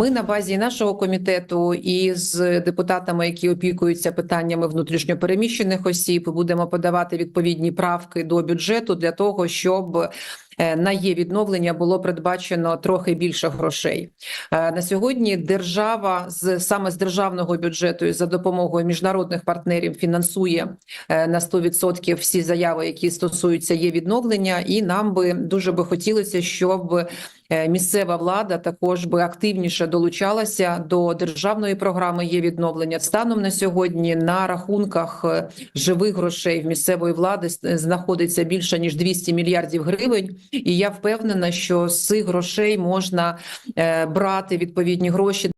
Ми на базі нашого комітету і з депутатами, які опікуються питаннями внутрішньопереміщених осіб, будемо подавати відповідні правки до бюджету для того, щоб на є відновлення було передбачено трохи більше грошей. Е, На сьогодні держава з саме з державного бюджету і за допомогою міжнародних партнерів фінансує е, на 100% всі заяви, які стосуються є відновлення, і нам би дуже би хотілося, щоб е, місцева влада також би активніше долучалася до державної програми є відновлення. Станом на сьогодні на рахунках е, живих грошей в місцевої влади знаходиться більше ніж 200 мільярдів гривень. І я впевнена, що з цих грошей можна е, брати відповідні гроші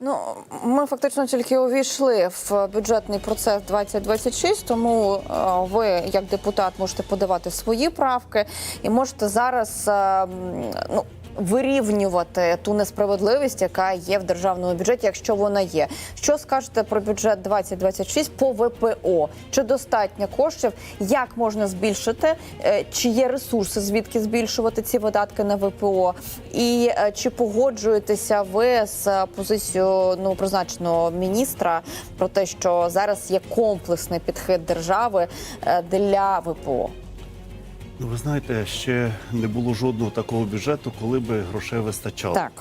Ну, ми фактично тільки увійшли в бюджетний процес 2026, тому е, ви, як депутат, можете подавати свої правки і можете зараз е, ну. Вирівнювати ту несправедливість, яка є в державному бюджеті, якщо вона є. Що скажете про бюджет 2026 по ВПО? Чи достатньо коштів? Як можна збільшити? Е, Чи є ресурси, звідки збільшувати ці видатки на ВПО? І е, чи погоджуєтеся ви з позицією ну призначеного міністра про те, що зараз є комплексний підхід держави е, для ВПО? Ну, ви знаєте, ще не було жодного такого бюджету, коли би грошей вистачало. Так.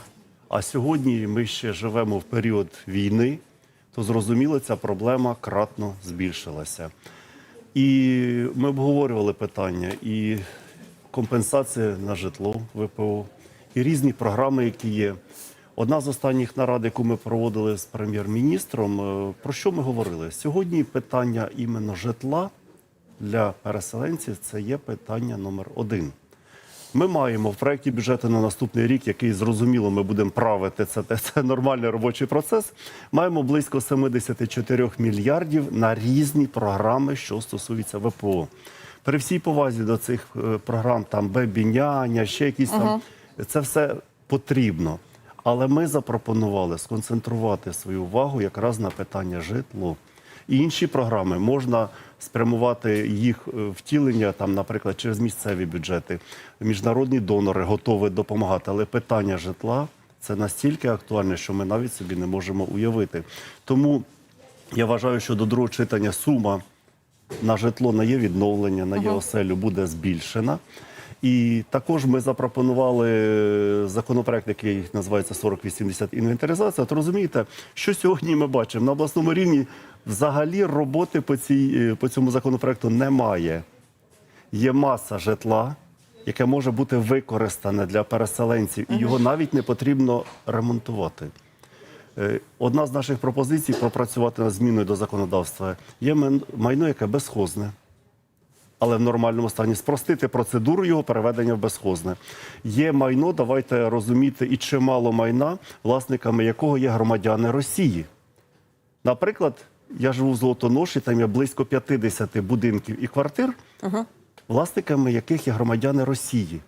А сьогодні ми ще живемо в період війни, то зрозуміло, ця проблема кратно збільшилася. І ми обговорювали питання і компенсація на житло ВПО, і різні програми, які є. Одна з останніх нарад, яку ми проводили з прем'єр-міністром, е, про що ми говорили? Сьогодні питання іменно житла для переселенців це є питання номер один. Ми маємо в проєкті бюджету на наступний рік, який зрозуміло, ми будемо правити. Це, це, нормальний робочий процес. Маємо близько 74 мільярдів на різні програми, що стосуються ВПО. При всій повазі до цих е, програм, там бебіняня, ще якісь там це все потрібно. Але ми запропонували сконцентрувати свою увагу якраз на питання житло. І інші програми можна спрямувати їх е, втілення, там, наприклад, через місцеві бюджети. Міжнародні донори готові допомагати. Але питання житла це настільки актуальне, що ми навіть собі не можемо уявити. Тому я вважаю, що до другого читання сума на житло на є відновлення, на є оселю буде збільшена. І також ми запропонували законопроект, який називається 4080 інвентаризація. От розумієте, що сьогодні ми бачимо на обласному рівні взагалі роботи по, цій, е, по цьому законопроекту немає. Є маса житла, яке може бути використане для переселенців, і його навіть не потрібно ремонтувати. Е, Одна з наших пропозицій пропрацювати над зміною до законодавства є майно, яке безхозне, але в нормальному стані спростити процедуру його переведення в безхозне. Є майно, давайте розуміти, і чимало майна, власниками якого є громадяни Росії. Наприклад, я живу в Золотоноші, там є близько 50 будинків і квартир, власниками яких є громадяни Росії.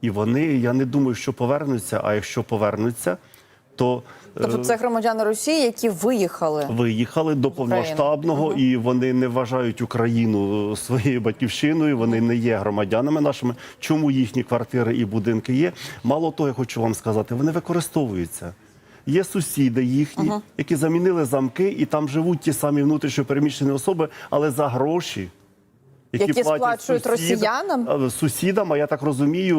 І вони, я не думаю, що повернуться, а якщо повернуться, то е, Тобто це громадяни Росії, які виїхали. виїхали до повномасштабного і вони не вважають Україну е, своєю батьківщиною. Вони не є громадянами нашими. Чому їхні квартири і будинки є? Мало того, я хочу вам сказати, вони використовуються. Є сусіди їхні, які замінили замки, і там живуть ті самі внутрішньо переміщені особи, але за гроші. Які платять сплачують сусідам- росіянам? Сусідам, а я так розумію,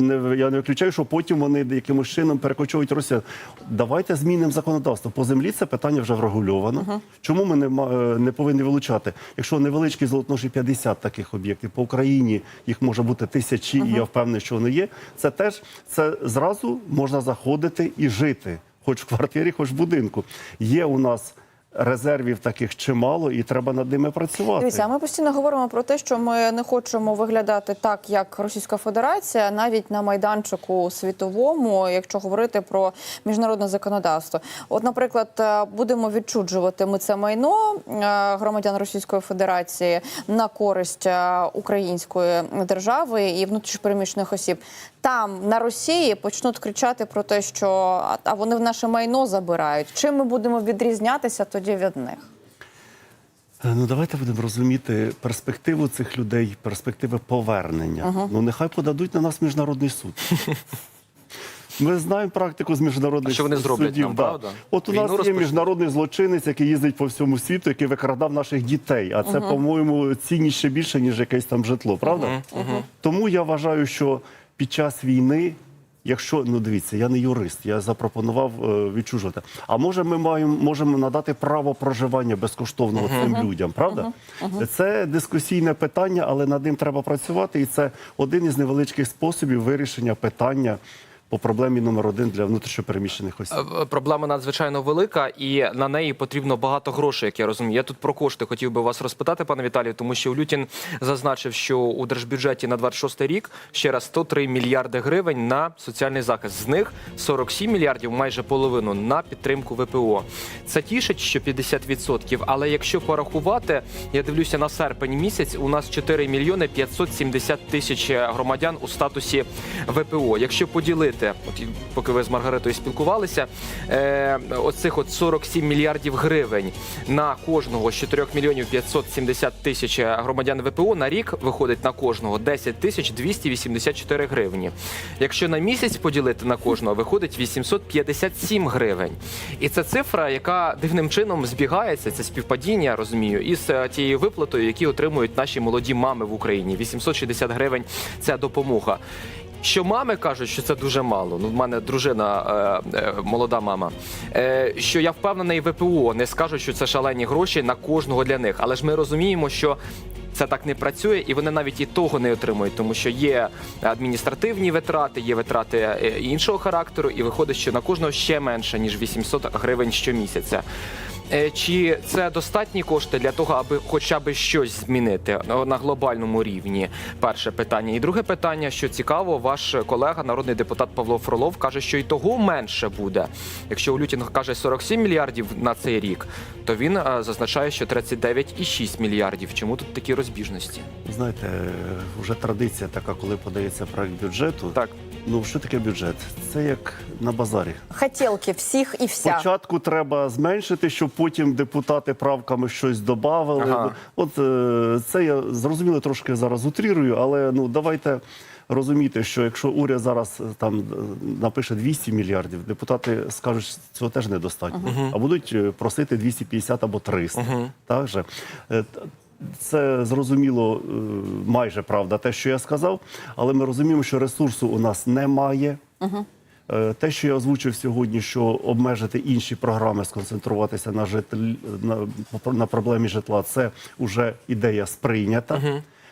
не, я не виключаю, що потім вони якимось чином перекочовують Росію. Давайте змінимо законодавство. По землі це питання вже врегульовано. Чому ми не, е, не повинні вилучати? Якщо невеличкі золотноші 50 таких об'єктів по Україні, їх може бути тисячі, і я впевнений, що вони є. Це теж це зразу можна заходити і жити, хоч в квартирі, хоч в будинку. Є у нас. Резервів таких чимало, і треба над ними працювати. Дивіться, ми постійно говоримо про те, що ми не хочемо виглядати так, як Російська Федерація, навіть на майданчику світовому, якщо говорити про міжнародне законодавство. От, наприклад, е, будемо відчуджувати ми це майно е, громадян Російської Федерації на користь е, української держави і внутрішньопереміщених осіб. Там на Росії почнуть кричати про те, що а вони в наше майно забирають. Чим ми будемо відрізнятися тоді від них? Е, Ну, давайте будемо розуміти перспективу цих людей, перспективи повернення. Ну, нехай подадуть на нас міжнародний суд. Ми знаємо практику з міжнародних А що вони зроблять судів. нам, да. правда? От у Війну нас є міжнародний злочинець, який їздить по всьому світу, який викрадав наших дітей. А це, по-моєму, цінніше більше, ніж якесь там житло, правда? Тому я вважаю, що під час війни. Якщо ну дивіться, я не юрист, я запропонував е, відчужувати. А може, ми маємо можемо надати право проживання безкоштовного цим людям, правда? Це дискусійне питання, але над ним треба працювати, і це один із невеличких способів вирішення питання по проблемі номер один для внутрішньопереміщених осіб. Е, Проблема надзвичайно велика, і на неї потрібно багато грошей, як я розумію. Я тут про кошти хотів би вас розпитати, пане Віталію, тому що Улютін зазначив, що у держбюджеті на 26 рік ще раз 103 мільярди гривень на соціальний захист. З них 47 мільярдів, майже половину, на підтримку ВПО. Це тішить, що 50%, але якщо порахувати, я дивлюся на серпень місяць. У нас 4 мільйони 570 тисяч громадян у статусі ВПО. Якщо поділити, от поки ви з Маргаритою спілкувалися, е, оцих от 47 мільярдів гривень на кожного з 4 мільйонів 570 тисяч громадян ВПО на рік виходить на кожного 10 тисяч 284 гривні. Якщо на місяць поділити на кожного, виходить 857 гривень. І це цифра, яка дивним чином збігається, це співпадіння, я розумію, із е, тією виплатою, які отримують наші молоді мами в Україні. 860 гривень ця допомога. Що мами кажуть, що це дуже мало. Ну, в мене дружина е, е, молода мама. Е, що я впевнений, ВПО не скажуть, що це шалені гроші на кожного для них. Але ж ми розуміємо, що це так не працює, і вони навіть і того не отримують, тому що є адміністративні витрати, є витрати е, іншого характеру, і виходить, що на кожного ще менше ніж 800 гривень щомісяця. Е, Чи це достатні кошти для того, аби хоча б щось змінити ну, на глобальному рівні? Перше питання. І друге питання, що цікаво, ваш колега, народний депутат Павло Фролов, каже, що і того менше буде. Якщо Улютін каже 47 мільярдів на цей рік, то він е, зазначає, що 39,6 мільярдів. Чому тут такі розбіжності? Знаєте, вже традиція така, коли подається проект бюджету. Так. Ну що таке бюджет? Це як на базарі. Хотілки всіх і вся. Спочатку треба зменшити, щоб потім депутати правками щось додавали. Ага. От е, це я зрозуміло трошки зараз утрірую, але ну давайте розуміти, що якщо уряд зараз е, там е, напише 200 мільярдів, депутати скажуть, що цього теж недостатньо, а будуть просити 250 або 300. Так же. Це зрозуміло е, майже правда, те, що я сказав, але ми розуміємо, що ресурсу у нас немає. Е, Те, що я озвучив сьогодні, що обмежити інші програми, сконцентруватися на житлі на, на проблемі житла, це вже ідея сприйнята.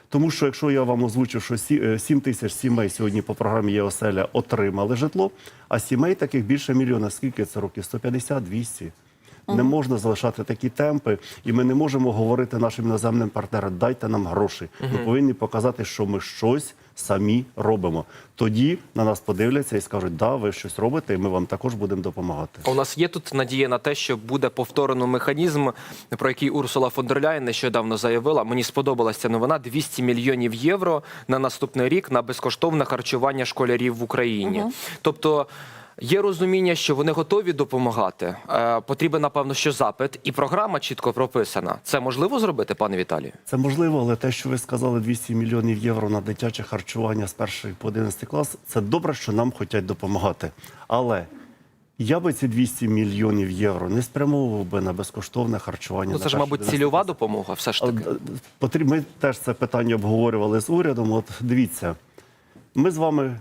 Тому що якщо я вам озвучив, що сі- е, 7 тисяч сімей сьогодні по програмі ЄОСЕЛЯ отримали житло, а сімей таких більше мільйона. Скільки це років? 150-200. Не можна залишати такі темпи, і ми не можемо говорити нашим іноземним партнерам, дайте нам гроші. Ми повинні показати, що ми щось самі робимо. Тоді на нас подивляться і скажуть, да, ви щось робите, і ми вам також будемо допомагати. У нас є тут надія на те, що буде повторено механізм, про який Урсула фон дер Ляєн нещодавно заявила. Мені сподобалася ця новина: 200 мільйонів євро на наступний рік на безкоштовне харчування школярів в Україні. Тобто. Є розуміння, що вони готові допомагати. Е, потрібен, напевно, що запит, і програма чітко прописана. Це можливо зробити, пане Віталію? Це можливо, але те, що ви сказали, 200 мільйонів євро на дитяче харчування з першої по 11 клас, це добре, що нам хочуть допомагати. Але я би ці 200 мільйонів євро не спрямовував би на безкоштовне харчування. Ну на це ж, мабуть, цільова допомога, все ж таки. Е, Ми теж це питання обговорювали з урядом. От дивіться, ми з вами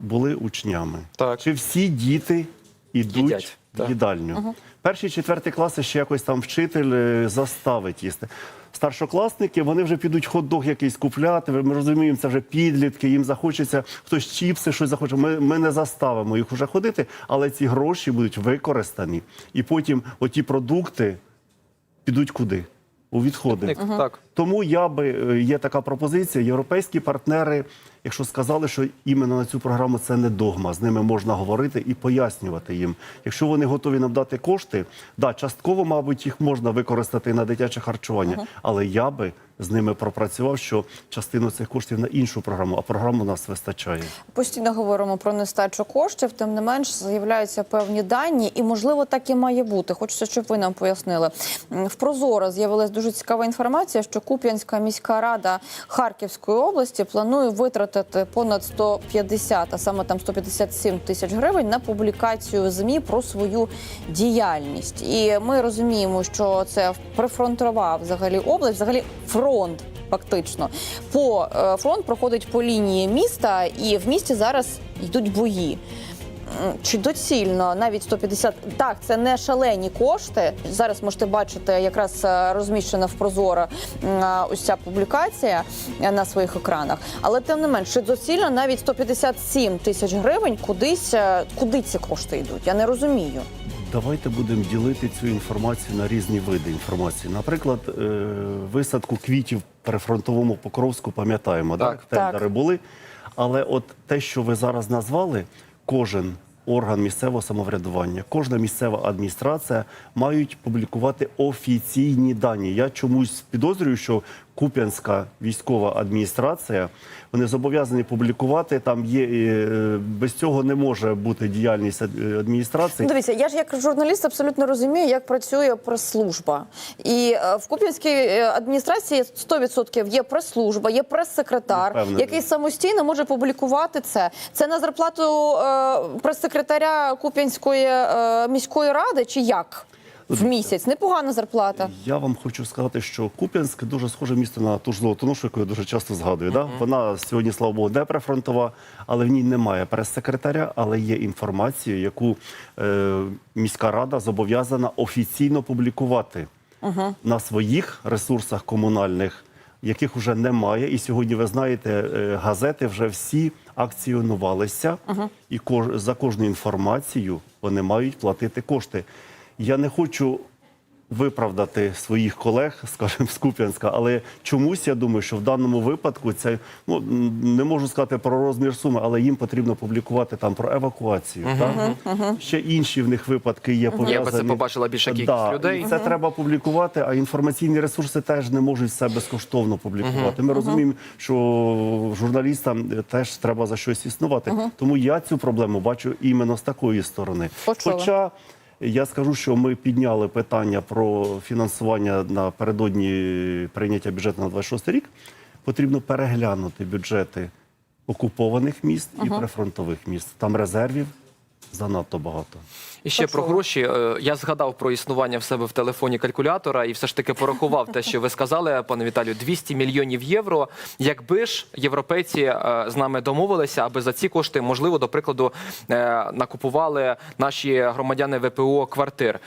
були учнями. Так. Чи всі діти йдуть Їдять, в так. їдальню? Перші четверті класи ще якось там вчитель е, заставить їсти. Старшокласники вони вже підуть хот-дог якийсь купляти. Ми розуміємо, це вже підлітки, їм захочеться хтось чіпси, щось захоче. Ми, ми не заставимо їх уже ходити, але ці гроші будуть використані. І потім оті продукти підуть куди? У відходи. Так. Тому я би е, є така пропозиція. Європейські партнери, якщо сказали, що іменно на цю програму це не догма, з ними можна говорити і пояснювати їм. Якщо вони готові нам дати кошти, да, частково, мабуть, їх можна використати на дитяче харчування, але я би з ними пропрацював, що частину цих коштів на іншу програму, а програму у нас вистачає. Постійно говоримо про нестачу коштів, тим не менш з'являються певні дані, і можливо так і має бути. Хочеться, щоб ви нам пояснили. В Прозоро з'явилась дуже цікава інформація, що Куп'янська міська рада Харківської області планує витратити понад 150, а саме там 157 тисяч гривень на публікацію змі про свою діяльність. І ми розуміємо, що це прифронтова взагалі область, взагалі фронт. Фактично, по е, фронт проходить по лінії міста, і в місті зараз йдуть бої. Чи доцільно навіть 150, так, це не шалені кошти. Зараз можете бачити, якраз е, розміщена в Прозоро м, ось ця публікація е, на своїх екранах. Але тим не менш, чи доцільно навіть 157 тисяч гривень кудись, е, куди ці кошти йдуть? Я не розумію. Давайте будемо ділити цю інформацію на різні види інформації. Наприклад, е, висадку квітів в прифронтовому Покровську пам'ятаємо, Так. так? Тендери Так. були. Але от те, що ви зараз назвали, кожен орган місцевого самоврядування, кожна місцева адміністрація мають публікувати офіційні дані. Я чомусь підозрюю, що Куп'янська військова адміністрація вони зобов'язані публікувати. Там є е, без цього не може бути діяльність адміністрації. Ну, Дивіться, я ж як журналіст абсолютно розумію, як працює прес-служба. І е, в Куп'янській е, адміністрації 100% є прес-служба, є прес-секретар, Впевнений. який самостійно може публікувати це. Це на зарплату е, прес-секретаря Куп'янської е, міської ради, чи як? В місяць непогана зарплата. Я вам хочу сказати, що Куп'янськ дуже схоже місто на ту ж Золотоношу, яку я дуже часто згадую. Да? Вона сьогодні, слава Богу, не прифронтова, але в ній немає прес-секретаря, але є інформація, яку е, міська рада зобов'язана офіційно публікувати на своїх ресурсах комунальних, яких вже немає. І сьогодні, ви знаєте, е, газети вже всі акціонувалися, і кож- за кожну інформацію вони мають платити кошти. Я не хочу виправдати своїх колег, скажімо, з Куп'янська, але чомусь я думаю, що в даному випадку це ну не можу сказати про розмір суми, але їм потрібно публікувати там про евакуацію. Так? Ще інші в них випадки є пов'язані. Якби це побачила більша кількість Да, людей. і Це треба публікувати, а інформаційні ресурси теж не можуть все безкоштовно публікувати. Ми розуміємо, що журналістам теж треба за щось існувати. Тому я цю проблему бачу іменно з такої сторони. Почула. Хоча я скажу, що ми підняли питання про фінансування напередодні прийняття бюджету на 26 рік. Потрібно переглянути бюджети окупованих міст і прифронтових міст. Там резервів занадто багато. І ще про гроші. Е, Я згадав про існування в себе в телефоні калькулятора і все ж таки порахував те, що ви сказали, пане Віталію, 200 мільйонів євро. Якби ж європейці е, з нами домовилися, аби за ці кошти, можливо, до прикладу, е, накупували наші громадяни ВПО квартир.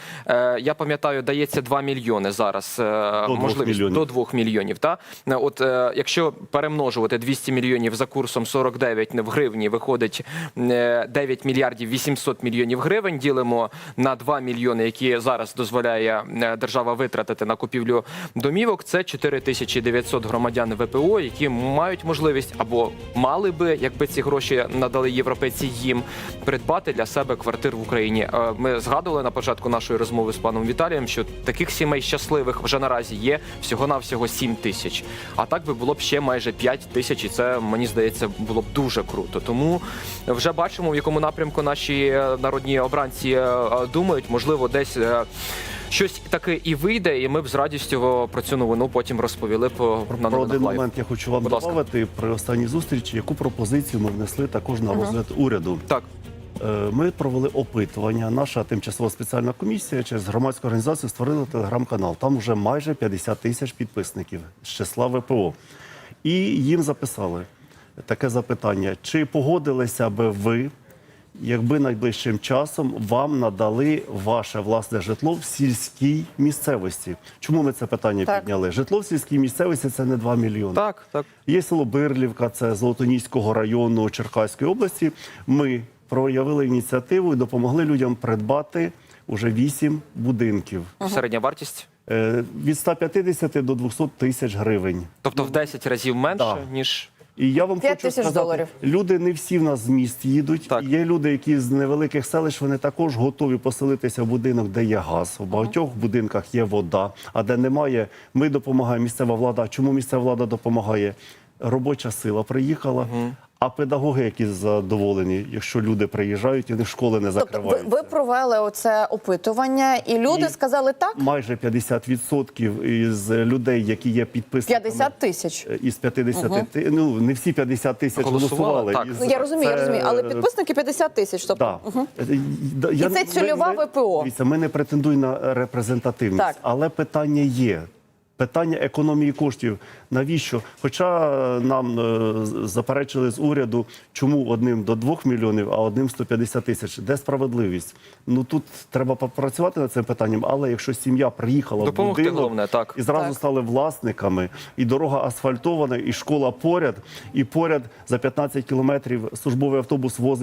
Я пам'ятаю, дається 2 мільйони зараз. До двох можливість мільйонів. до 2 мільйонів. Та от якщо перемножувати 200 мільйонів за курсом 49 в гривні, виходить е, 9 мільярдів 800 мільйонів гривень. Ділимо на 2 мільйони, які зараз дозволяє е, держава витратити на купівлю домівок. Це 4900 громадян ВПО, які мають можливість або мали би, якби ці гроші надали європейці їм придбати для себе квартир в Україні. Е, Ми згадували на початку нашої розмови з паном Віталієм, що таких сімей щасливих вже наразі є всього навсього 7 тисяч. А так би було б ще майже 5 тисяч, і це мені здається було б дуже круто. Тому вже бачимо, в якому напрямку наші е, народні обранці е, е, думають. Можливо, десь. е, Щось таке і вийде, і ми б з радістю про цю новину потім розповіли по на Про один лайв. момент я хочу вам додати при останній зустрічі, яку пропозицію ми внесли також на розгляд уряду. Так, Ми провели опитування. Наша тимчасова спеціальна комісія через громадську організацію створила телеграм-канал. Там вже майже 50 тисяч підписників з числа ВПО. І їм записали таке запитання: чи погодилися би ви, якби найближчим часом вам надали ваше власне житло в сільській місцевості? Чому ми це питання Так. підняли? Житло в сільській місцевості це не 2 мільйони. так, так. Є село Бирлівка, це Золотоніського району Черкаської області. Ми проявили ініціативу і допомогли людям придбати уже вісім будинків Середня вартість. Е, від 150 до 200 тисяч гривень. Тобто в 10 разів менше, Так. ніж І я вам хочу тисяч сказати, доларів. люди не всі в нас з міст їдуть. Так. Є люди, які з невеликих селищ вони також готові поселитися в будинок, де є газ. У багатьох будинках є вода, а де немає, ми допомагаємо місцева влада. А Чому місцева влада допомагає? Робоча сила приїхала. А педагоги, які задоволені, якщо люди приїжджають і в них школи не Тобто, ви, ви провели оце опитування, і люди І- сказали так. Майже 50% із людей, які є підписниками 50 тисяч. е, із 50 ти- ну не всі 50 тисяч Голосували, голосували. так. Із- Ну я розумію, я розумію, але підписники 50 тисяч. Тобто Так. Да, я це цільова ми- ВПО. Ми не претендуємо на репрезентативність, Так. але питання є. Питання економії коштів. Навіщо? Хоча е, нам е, заперечили з уряду, чому одним до 2 мільйонів, а одним 150 тисяч. Де справедливість? Ну тут треба попрацювати над цим питанням. Але якщо сім'я приїхала Допомогти в будинок головне, так. і зразу Так. стали власниками, і дорога асфальтована, і школа поряд, і поряд за 15 кілометрів службовий автобус возить.